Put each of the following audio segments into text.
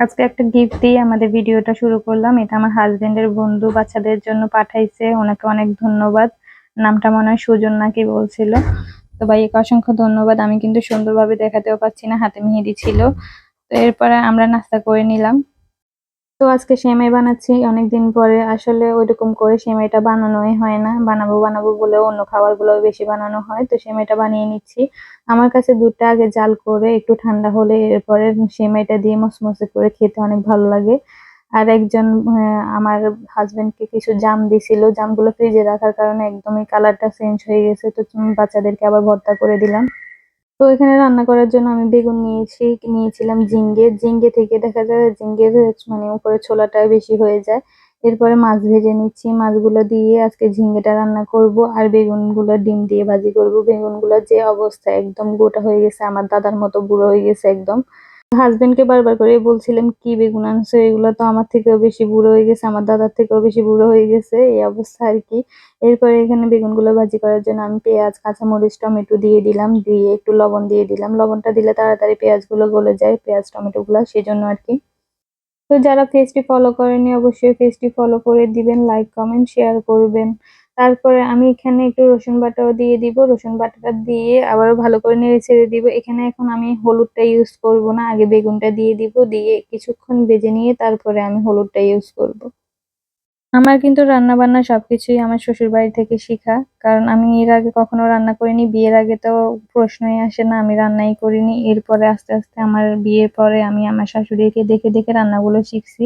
আজকে একটা গিফট দিয়ে আমাদের ভিডিওটা শুরু করলাম। এটা আমার হাজবেন্ডের বন্ধু বাচ্চাদের জন্য পাঠাইছে। ওনাকে অনেক ধন্যবাদ। নামটা মনে হয় সুজন নাকি বলছিল। তো ভাই, একে অসংখ্য ধন্যবাদ। আমি কিন্তু সুন্দরভাবে দেখাতেও পাচ্ছি না, হাতে মেহেদি ছিল। তো এরপরে আমরা নাস্তা করে নিলাম। তো আজকে সেমাই বানাচ্ছি, অনেকদিন পরে আসলে ওইরকম করে সেমাইটা বানানোই হয় না। বানাবো বানাবো বলে অন্য খাবারগুলো বেশি বানানো হয়, তো সেমাইটা বানিয়ে নিচ্ছি। আমার কাছে দুধটা আগে জাল করে একটু ঠান্ডা হলে এরপরে সেমাইটা দিয়ে মসমসে করে খেতে অনেক ভালো লাগে। আর একজন আমার হাজবেন্ডকে কিছু জাম দিছিল, জামগুলো ফ্রিজে রাখার কারণে একদমই কালারটা চেঞ্জ হয়ে গেছে, তো বাচ্চাদেরকে আবার ভর্তা করে দিলাম। তো এখানে রান্না করার জন্য আমি বেগুন নিয়েছি, নিয়েছিলাম ঝিঙ্গে ঝিঙ্গে থেকে দেখা যায় ঝিঙ্গের মানে উপরে ছোলাটা বেশি হয়ে যায়। এরপরে মাছ ভেজে নিচ্ছি। মাছগুলো দিয়ে আজকে ঝিঙ্গেটা রান্না করব আর বেগুনগুলো ডিম দিয়ে ভাজি করব। বেগুনগুলো যে অবস্থা, একদম গোটা হয়ে গেছে। আমার দাদার মতো বুড়ো হয়ে গেছে একদম। হাজবেন্ডকে বারবার করে বলছিলাম, কি বেগুন আনছো? এগুলো তো আমার থেকেও বেশি বুড়ো হয়ে গেছে, আমার দাদার থেকেও বেশি বুড়ো হয়ে গেছে। এই অবস্থা আর কি। এরপরে এখানে বেগুনগুলো ভাজি করার জন্য আমি পেঁয়াজ, কাঁচামরিচ, টমেটো দিয়ে দিলাম, দিয়ে একটু লবণ দিয়ে দিলাম। লবণটা দিলে তাড়াতাড়ি পেঁয়াজগুলো গলে যায়, পেঁয়াজ, টমেটোগুলো, সেজন্য আর কি। তো যারা পেজটি ফলো করেনি অবশ্যই পেজটি ফলো করে দিবেন লাইক কমেন্ট শেয়ার করবেন। তারপরে আমি এখানে একটু রসুন বাটাও দিয়ে দিব। রসুন বাটাটা দিয়ে আবারও ভালো করে নেড়ে ছেড়ে দিব। এখানে এখন আমি হলুদটা ইউজ করব না, আগে বেগুনটা দিয়ে দিব। দিয়ে কিছুক্ষণ ভেজে নিয়ে তারপরে আমি হলুদটা ইউজ করব। আমার কিন্তু রান্না বান্না সবকিছুই আমার শ্বশুর বাড়ি থেকে শেখা। কারণ আমি এর আগে কখনো রান্না করিনি, বিয়ের আগে তো প্রশ্নই আসে না, আমি রান্নাই করিনি। এরপরে আস্তে আস্তে আমার বিয়ের পরে আমি আমার শাশুড়িকে দেখে দেখে রান্নাগুলো শিখছি।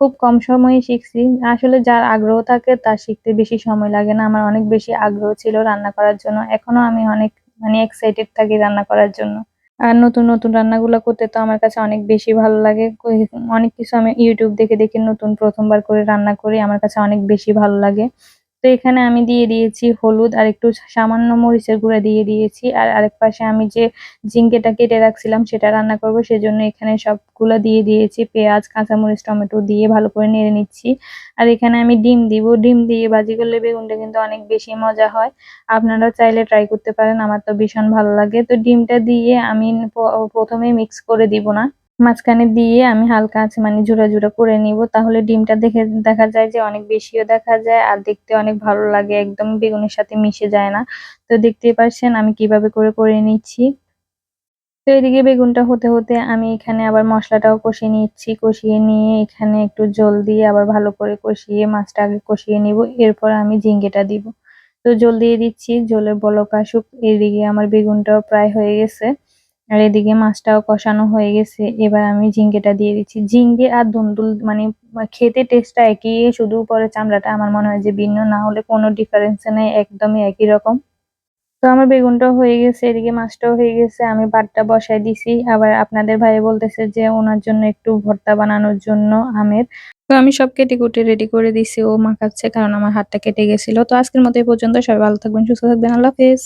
খুব কম সময়ে শিখছি। আসলে যার আগ্রহ থাকে, তার শিখতে বেশি সময় লাগে না। আমার অনেক বেশি আগ্রহ ছিল রান্না করার জন্য। এখনও আমি অনেক মানে এক্সাইটেড থাকি রান্না করার জন্য। আর নতুন নতুন রান্নাগুলো করতে তো আমার কাছে অনেক বেশি ভালো লাগে। অনেক কিছু আমি ইউটিউব দেখে দেখে নতুন প্রথমবার করে রান্না করি, আমার কাছে অনেক বেশি ভালো লাগে। তো এখানে আমি দিয়ে দিয়েছি হলুদ আর একটু সামান্য মরিচের গুঁড়া দিয়ে দিয়েছি। আর আরেক পাশে আমি যে ঝিঙ্গেটা কেটে রাখছিলাম সেটা রান্না করব, সেজন্য এখানে সবগুলো দিয়ে দিয়েছি। পেঁয়াজ, কাঁচামরিচ, টমেটো দিয়ে ভালো করে নেড়ে নিচ্ছি। আর এখানে আমি ডিম দিব। ডিম দিয়ে ভাজি করলে বেগুনটা কিন্তু অনেক বেশি মজা হয়। আপনারাও চাইলে ট্রাই করতে পারেন, আমার তো ভীষণ ভালো লাগে। তো ডিমটা দিয়ে আমি প্রথমে মিক্স করে দিব না। মাঝখানে দিয়ে আমি হালকা আছে মানে জোড়া জোড়া করে নিব। তাহলে ডিমটা দেখে দেখা যায় যে অনেক বেশিও দেখা যায় আর দেখতে অনেক ভালো লাগে, একদম বেগুনের সাথে মিশে যায় না। তো দেখতেই পাচ্ছেন আমি কীভাবে করে করে নিচ্ছি। তো এদিকে বেগুনটা হতে হতে আমি এখানে আবার মশলাটাও কষিয়ে নিচ্ছি। কষিয়ে নিয়ে এখানে একটু জল দিয়ে আবার ভালো করে কষিয়ে মাছটা আগে কষিয়ে নিব, এরপর আমি ঝিঙ্গেটা দিব। তো জল দিয়ে দিচ্ছি, জলের বলক আসুক, এদিকে আমার বেগুনটাও প্রায় হয়ে গেছে। আর এদিকে মাছটাও কষানো হয়ে গেছে। এবার আমি ঝিঙ্গেটা দিয়ে দিচ্ছি। ঝিঙ্গে আর দুন্দুল মানে খেতে টেস্টটা একই, শুধু পরে চামড়াটা আমার মনে হয় যে ভিন্ন, না হলে কোনো ডিফারেন্স নেই, একদমই একই রকম। তো আমার বেগুনটাও হয়ে গেছে, এদিকে মাছটাও হয়ে গেছে, আমি ভাতটা বসাই দিছি। আবার আপনাদের ভাই বলতেছে যে ওনার জন্য একটু ভর্তা বানানোর জন্য আমের। তো আমি সব কেটে কুটে রেডি করে দিছি, ও মাখাচ্ছে কারণ আমার হাতটা কেটে গেছিল। তো আজকের মতো এই পর্যন্ত, সবাই ভালো থাকবেন, সুস্থ থাকবেন, আল্লাহ হাফেজ।